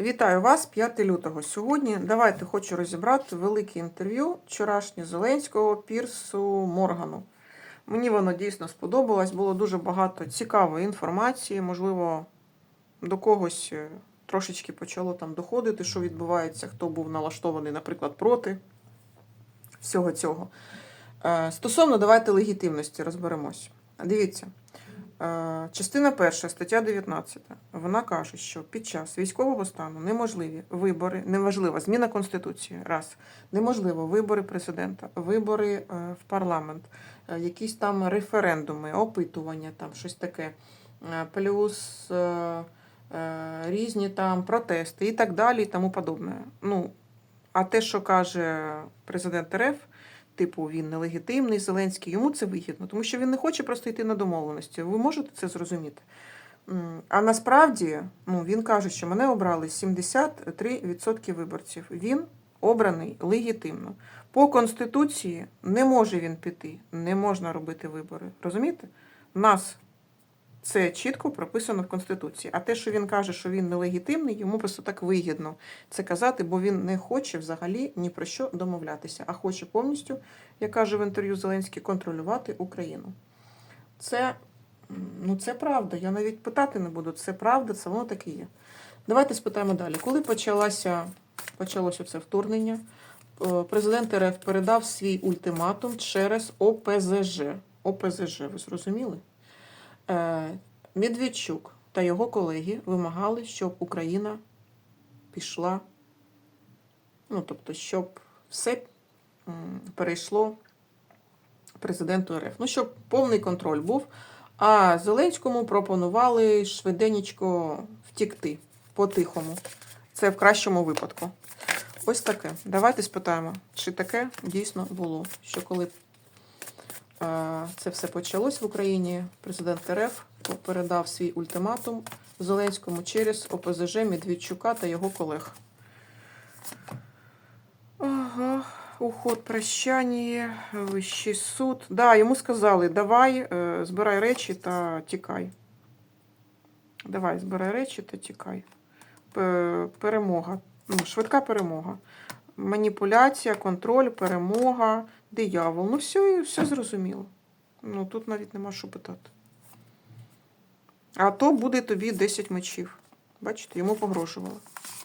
Вітаю вас 5 лютого. Сьогодні давайте хочу розібрати велике інтерв'ю вчорашнє Зеленського Пірсу Моргану. Мені воно дійсно сподобалось. Було дуже багато цікавої інформації. Можливо, до когось е, трошечки почало там доходити, що відбувається, хто був налаштований, наприклад, проти всього цього. Е, Стосовно давайте легітимності розберемось. Дивіться. Е, Частина перша, стаття 19. Вона каже, що під час військового стану неможливі вибори, неможлива зміна конституції. Раз неможливо вибори президента, вибори е, в парламент, е, якісь там референдуми, опитування, там щось таке, плюс різні там протести і так далі, і тому подобне. Ну, а те, що каже президент РФ, типу він нелегітимний, Зеленський, йому це вигідно, тому що він не хоче просто йти на домовленості. Ви можете це зрозуміти? А насправді ну, він каже, що мене обрали 73% виборців. Він обраний легітимно. По Конституції не може він піти, не можна робити вибори. Розумієте? Нас це чітко прописано в Конституції. А те, що він каже, що він нелегітимний, йому просто так вигідно це казати, бо він не хоче взагалі ні про що домовлятися, а хоче повністю, як каже в інтерв'ю Зеленський, контролювати Україну. Це, ну, це правда. Я навіть питати не буду. Це правда, це воно таке є. Давайте спитаємо далі. Коли почалося, почалося це вторгнення, е, президент РФ передав свій ультиматум через ОПЗЖ. ОПЗЖ, ви зрозуміли? Е, Медведчук та його колеги вимагали, щоб Україна пішла, ну, тобто, щоб все перейшло президенту РФ. Ну, щоб повний контроль був. А Зеленському пропонували швиденечко втікти по-тихому. Це в кращому випадку. Ось таке. Давайте спитаємо, чи таке дійсно було. Що коли це все почалось в Україні, президент РФ передав свій ультиматум Зеленському через ОПЗЖ Медведчука та його колег. Ага, уход, прощання, вищий суд. Да, йому сказали, давай, е, збирай речі та тікай. Давай, збирай речі та тікай. Перемога. Ну, швидка перемога. Маніпуляція, контроль, перемога, диявол. Ну, все, все зрозуміло. Ну, тут навіть нема що питати. А то буде тобі 10 мечів. Бачите, йому погрожували.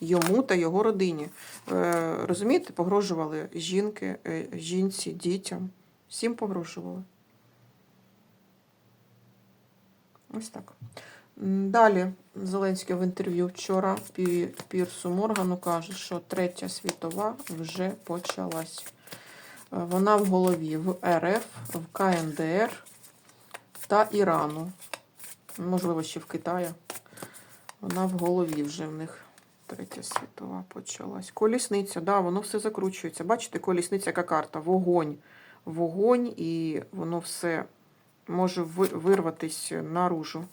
Йому та його родині. Е, розумієте, погрожували жінки, е, жінці, дітям. Всім погрожували. Ось так. Далі Зеленський в інтерв'ю вчора Пірсу Моргану каже, що Третя світова вже почалась. Е, Вона в голові в РФ, в КНДР та Ірану. Можливо, ще в Китаї. Вона в голові вже в них. Третя світова почалась. Колісниця, да, воно все закручується. Бачите, колісниця яка карта. Вогонь. Вогонь, і воно все може вирватися наружу.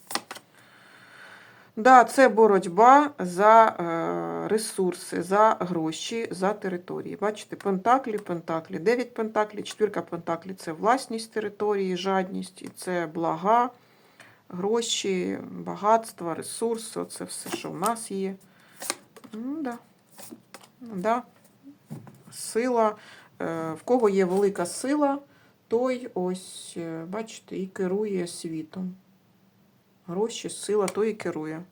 Да, це боротьба за е, ресурси, за гроші, за території. Бачите, пентаклі, пентаклі, 9 пентаклі, четвірка пентаклі це власність території, жадність, і це блага, гроші, багатство, ресурси. Це все, що в нас є. Ну, да. Да. Сила. Е, В кого є велика сила, той ось, е, бачите, і керує світом. Гроші, сила, той і керує.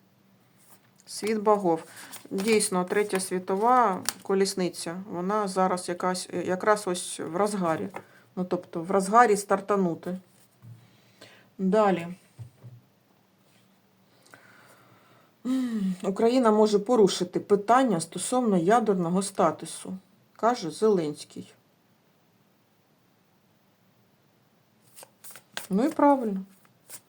Світ богов. Дійсно, третя світова колісниця, вона зараз якась, якраз ось в розгарі. Ну, тобто, в розгарі стартанути. Далі. Україна може порушити питання стосовно ядерного статусу, каже Зеленський. Ну і правильно.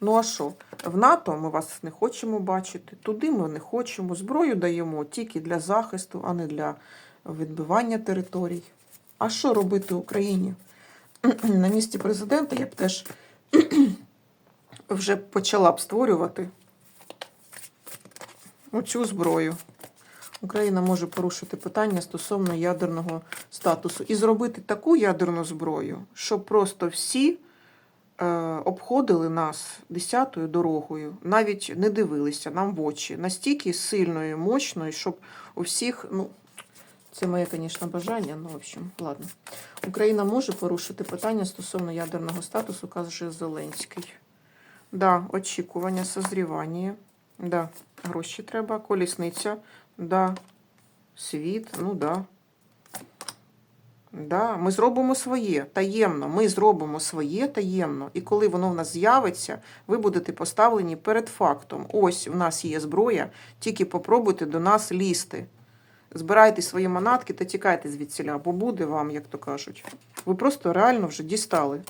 Ну а що? В НАТО ми вас не хочемо бачити, туди ми не хочемо. Зброю даємо тільки для захисту, а не для відбивання територій. А що робити Україні? На місці президента я б теж вже почала б створювати оцю зброю. Україна може порушити питання стосовно ядерного статусу і зробити таку ядерну зброю, щоб просто всі обходили нас десятою дорогою, навіть не дивилися нам в очі. Настільки сильною, мощною, щоб у всіх, ну, це моє, звісно, бажання, ну, в общем, ладно. Україна може порушити питання стосовно ядерного статусу, каже Зеленський. Да, очікування, созрівання. Да, гроші треба, колісниця, да, світ, ну да. Да, ми зробимо своє таємно. Ми зробимо своє таємно. І коли воно в нас з'явиться, ви будете поставлені перед фактом. Ось в нас є зброя, тільки попробуйте до нас лізти. Збирайте свої манатки та тікайте звідсіля, бо буде вам, як то кажуть. Ви просто реально вже дістали.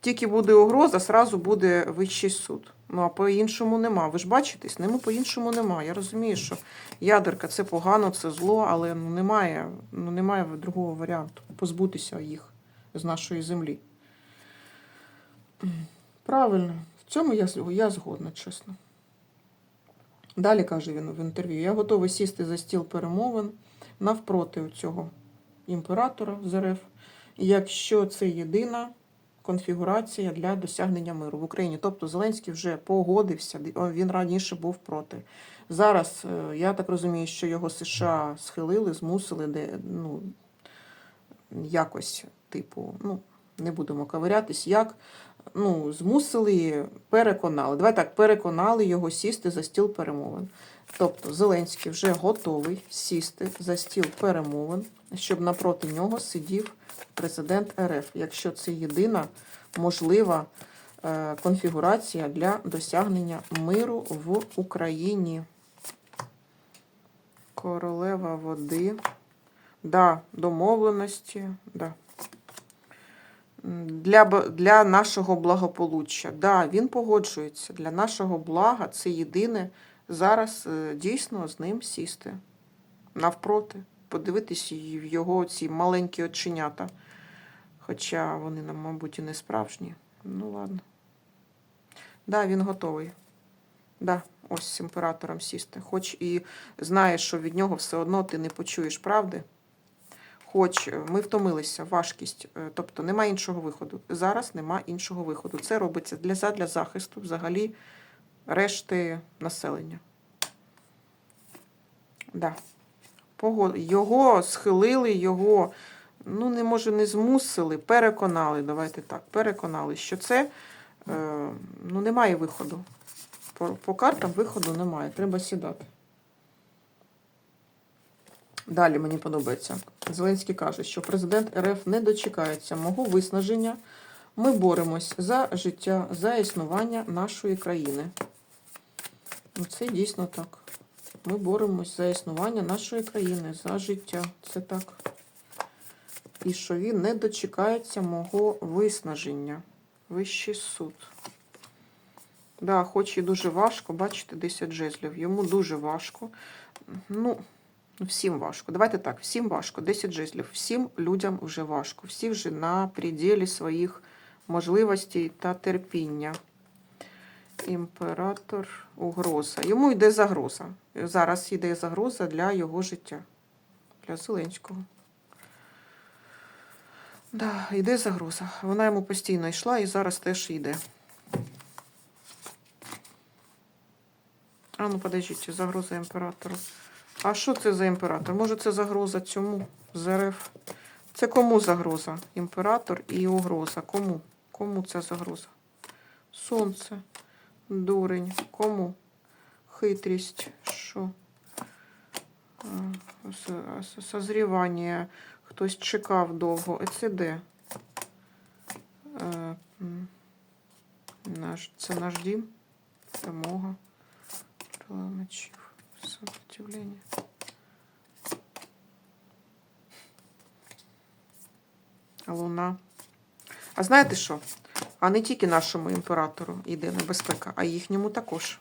Тільки буде угроза, сразу буде вищий суд. Ну, а по-іншому нема. Ви ж бачите, з ними по-іншому нема. Я розумію, що ядерка це погано, це зло, але ну, немає, ну, немає другого варіанту позбутися їх з нашої землі. Правильно, в цьому я, я згодна, чесно. Далі каже він в інтерв'ю: я готовий сісти за стіл перемовин навпроти цього імператора з якщо це єдина конфігурація для досягнення миру в Україні. Тобто Зеленський вже погодився, він раніше був проти. Зараз е, я так розумію, що його США схилили, змусили де, ну, якось, типу, ну, не будемо ковирятись, як ну, змусили, переконали. Давай так, переконали його сісти за стіл перемовин. Тобто Зеленський вже готовий сісти за стіл перемовин, щоб напроти нього сидів президент РФ, якщо це єдина можлива е, конфігурація для досягнення миру в Україні. Королева води. Да, домовленості. Да. Для, для нашого благополуччя. Да, він погоджується. Для нашого блага це єдине зараз е, дійсно з ним сісти. Навпроти. Подивитись й- в його ці маленькі оченята. Хоча вони нам, мабуть, і не справжні. Ну, ладно. Да, він готовий. Да, ось з імператором сісти. Хоч і знаєш, що від нього все одно ти не почуєш правди. Хоч е, ми втомилися, важкість, е, тобто нема іншого виходу. Зараз нема іншого виходу. Це робиться для, задля захисту взагалі решти населення. Да. Його схилили, його, ну, не може, не змусили, переконали, давайте так, переконали, що це е, ну, немає виходу. По, по картам виходу немає, треба сідати. Далі мені подобається. Зеленський каже, що президент РФ не дочекається мого виснаження. Ми боремось за життя, за існування нашої країни. Ну, Це дійсно так. Ми боремось за існування нашої країни, за життя. Це так. І що він не дочекається мого виснаження. Вищий суд. Да, хоч і дуже важко, бачите, 10 жезлів. Йому дуже важко. Ну, всім важко. Давайте так, всім важко. 10 жезлів. Всім людям вже важко. Всі вже на пределі своїх можливостей та терпіння. Імператор угроза. Йому йде загроза. Зараз йде загроза для його життя. Для Зеленського. Да, йде загроза. Вона йому постійно йшла і зараз теж йде. А ну подождіть, загроза імператору. А що це за імператор? Може це загроза цьому з РФ? Це кому загроза? Імператор і угроза. Кому? Кому це загроза? Сонце, дурень. Кому? Хитрість. Що? Созрівання. Хтось чекав довго. Е, Це де? Е. Це наш дім. Перемога. Крила мечів. Сопротивлення. Луна. А знаєте що? А не тільки нашому імператору йде небезпека, а їхньому також.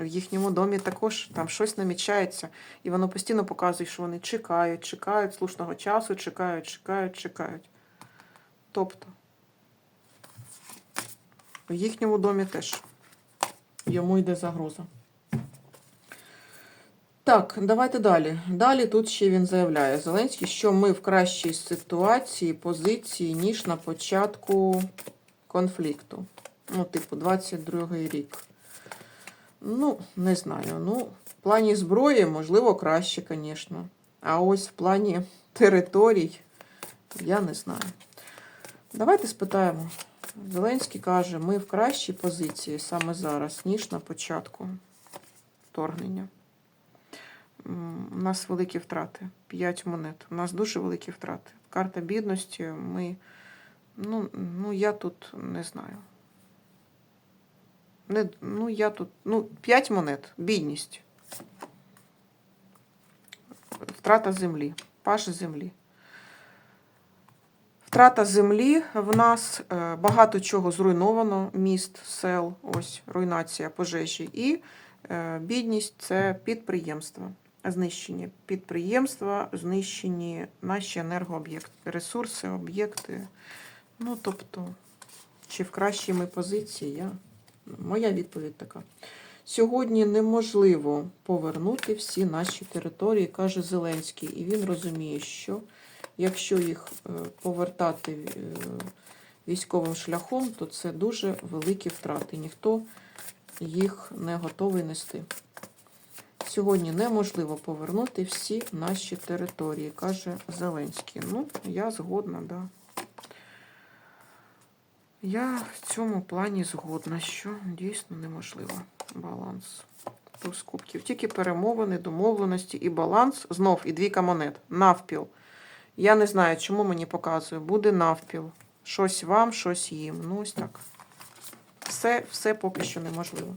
В їхньому домі також там щось намічається, і воно постійно показує, що вони чекають, чекають слушного часу, чекають, чекають, чекають. Тобто, в їхньому домі теж йому йде загроза. Так, давайте далі. Далі тут ще він заявляє Зеленський, що ми в кращій ситуації, позиції, ніж на початку конфлікту. Ну, типу, 22-й рік. Ну, не знаю. Ну, в плані зброї, можливо, краще, звісно. А ось в плані територій, я не знаю. Давайте спитаємо. Зеленський каже, ми в кращій позиції саме зараз, ніж на початку вторгнення. У нас великі втрати. 5 монет. У нас дуже великі втрати. Карта бідності. Ми. Ну, ну я тут не знаю. Не, ну, я тут. Ну, 5 монет. Бідність. Втрата землі. Паш землі. Втрата землі в нас е, багато чого зруйновано, міст, сел, ось руйнація пожежі. І е, бідність це підприємства. Знищені підприємства, знищені наші енергооб'єкти, ресурси, об'єкти. Ну, тобто, чи в кращій ми позиції, я... моя відповідь така. Сьогодні неможливо повернути всі наші території, каже Зеленський. І він розуміє, що якщо їх е, повертати е, військовим шляхом, то це дуже великі втрати. Ніхто їх не готовий нести. Сьогодні неможливо повернути всі наші території, каже Зеленський. Ну, я згодна, да. Я в цьому плані згодна, що дійсно неможливо баланс. Туз кубків. Тільки перемовини, домовленості і баланс. Знов і двійка монет. Навпіл. Я не знаю, чому мені показує. Буде навпіл. Щось вам, щось їм. Ну, ось так. Все, все поки що неможливо.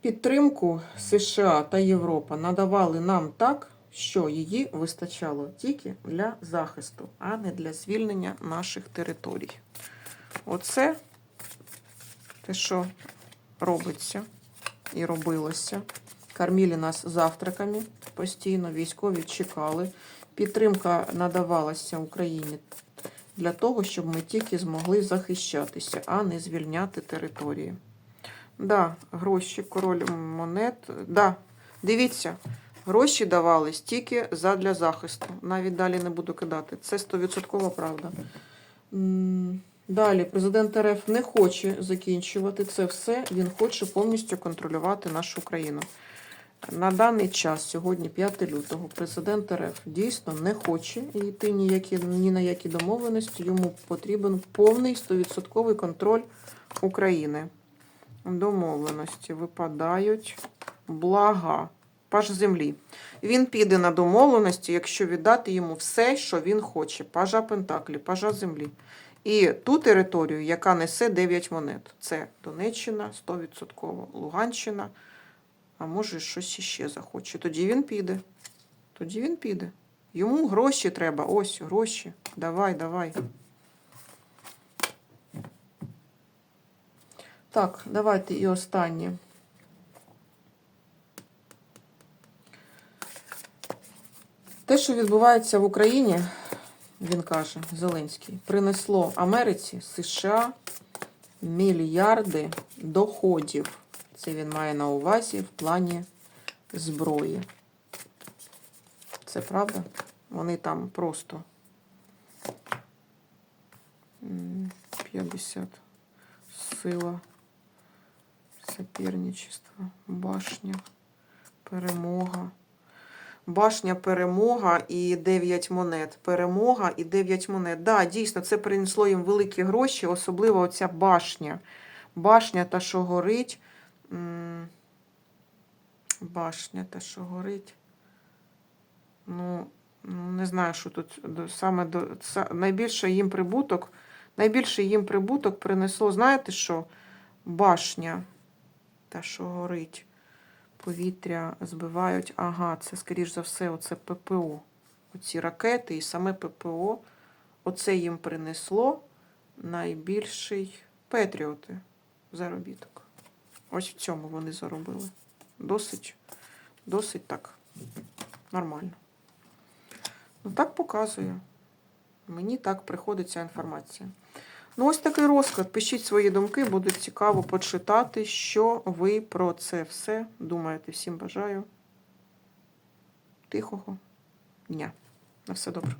Підтримку США та Європа надавали нам так, що її вистачало тільки для захисту, а не для звільнення наших територій. Оце те, що робиться і робилося. Кормили нас завтраками постійно, військові чекали. Підтримка надавалася Україні для того, щоб ми тільки змогли захищатися, а не звільняти території. Да, гроші, король монет. Да, дивіться, гроші давались тільки задля захисту. Навіть далі не буду кидати. Це 100% правда. Далі, президент РФ не хоче закінчувати це все. Він хоче повністю контролювати нашу країну. На даний час, сьогодні, 5 лютого, президент РФ дійсно не хоче йти ніякі, ні на які домовленості. Йому потрібен повний 100% контроль України. Домовленості випадають блага. Паж землі. Він піде на домовленості, якщо віддати йому все, що він хоче. Пажа Пентаклі, пажа землі. І ту територію, яка несе 9 монет. Це Донеччина 100%, Луганщина, а може щось іще захоче. Тоді він піде. Тоді він піде. Йому гроші треба. Ось гроші. Давай, давай. Так, давайте і останнє. Те, що відбувається в Україні, він каже, Зеленський, принесло Америці, США мільярди доходів. Це він має на увазі в плані зброї. Це правда? Вони там просто 50 сила, соперничество, башня, перемога. Башня, перемога і 9 монет. Перемога і 9 монет. Да, дійсно, це принесло їм великі гроші, особливо оця башня. Башня та, що горить. Башня та, що горить. Ну, ну, не знаю, що тут саме до найбільше їм прибуток. Найбільший їм прибуток принесло, знаєте що? Башня. Та, що горить. Повітря збивають. Ага, це, скоріш за все, оце ППО. Оці ракети і саме ППО. Оце їм принесло найбільший Петріоти заробіток. Ось в цьому вони заробили. Досить, досить так. Нормально. Ну, так показує. Мені так приходить ця інформація. Ну, ось такий розклад. Пишіть свої думки, буде цікаво почитати, що ви про це все думаєте. Всім бажаю тихого дня. На все добре.